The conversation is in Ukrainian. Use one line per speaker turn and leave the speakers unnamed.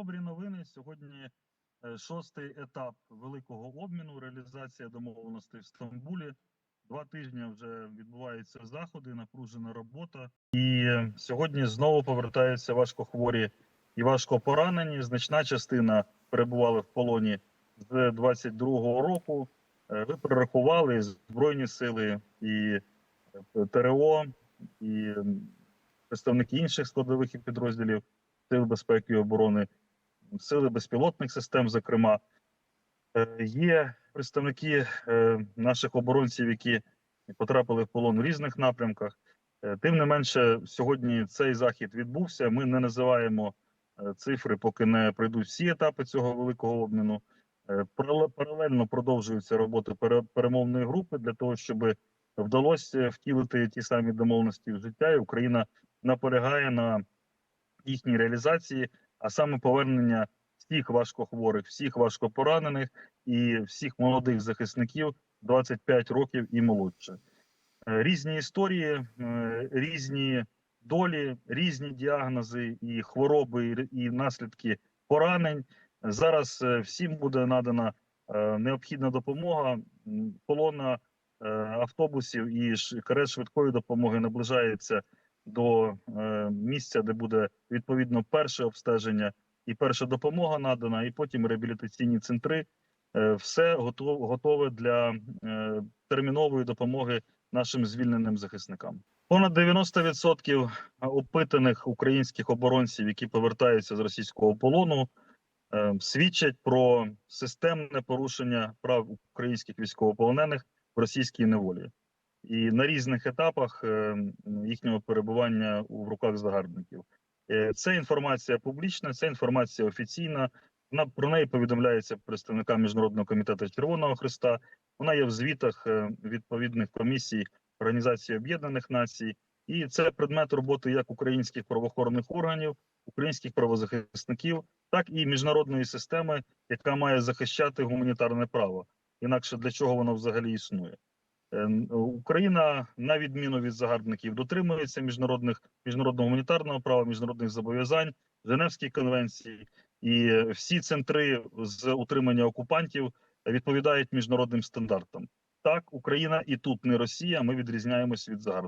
Добрі новини. Сьогодні е, шостий етап великого обміну, реалізація домовленостей в Стамбулі. Два тижні вже відбуваються заходи, напружена робота. І е, сьогодні знову повертаються важкохворі і важко поранені. Значна частина перебували в полоні з 22-го року. Е, Ви перерахували Збройні сили і ТРО, і представники інших складових підрозділів Сил безпеки і оборони, сили безпілотних систем, зокрема. Е, Є представники е, наших оборонців, які потрапили в полон у різних напрямках. Е, Тим не менше, сьогодні цей захід відбувся. Ми не називаємо цифри, поки не пройдуть всі етапи цього великого обміну. Паралельно продовжуються роботи перемовної групи для того, щоб вдалося втілити ті самі домовленості в життя. І Україна наполягає на їхній реалізації, а саме повернення всіх важкохворих, всіх важкопоранених і всіх молодих захисників 25 років і молодше. Е, Різні історії, е, різні долі, різні діагнози і хвороби, і наслідки поранень. Зараз е, всім буде надана необхідна допомога. Колона автобусів і карет швидкої допомоги наближається до е, місця, де буде відповідно перше обстеження і перша допомога надана, і потім реабілітаційні центри. Е, Все готове, для е, термінової допомоги нашим звільненим захисникам. Понад 90% опитаних українських оборонців, які повертаються з російського полону, свідчать про системне порушення прав українських військовополонених в російській неволі і на різних етапах е, їхнього перебування в руках загарбників. Е, Це інформація публічна, це інформація офіційна. Вона про неї повідомляється представникам міжнародного комітету Червоного Христа. Вона є в звітах е, відповідних комісій Організації Об'єднаних Націй, і це предмет роботи як українських правоохоронних органів, українських правозахисників, так і міжнародної системи, яка має захищати гуманітарне право. Інакше для чого воно взагалі існує? Е, Україна, на відміну від загарбників, дотримується міжнародних міжнародного гуманітарного права, міжнародних зобов'язань, Женевській конвенції, і всі центри з утримання окупантів відповідають міжнародним стандартам. Так, Україна і тут не Росія. Ми відрізняємось від загарбників.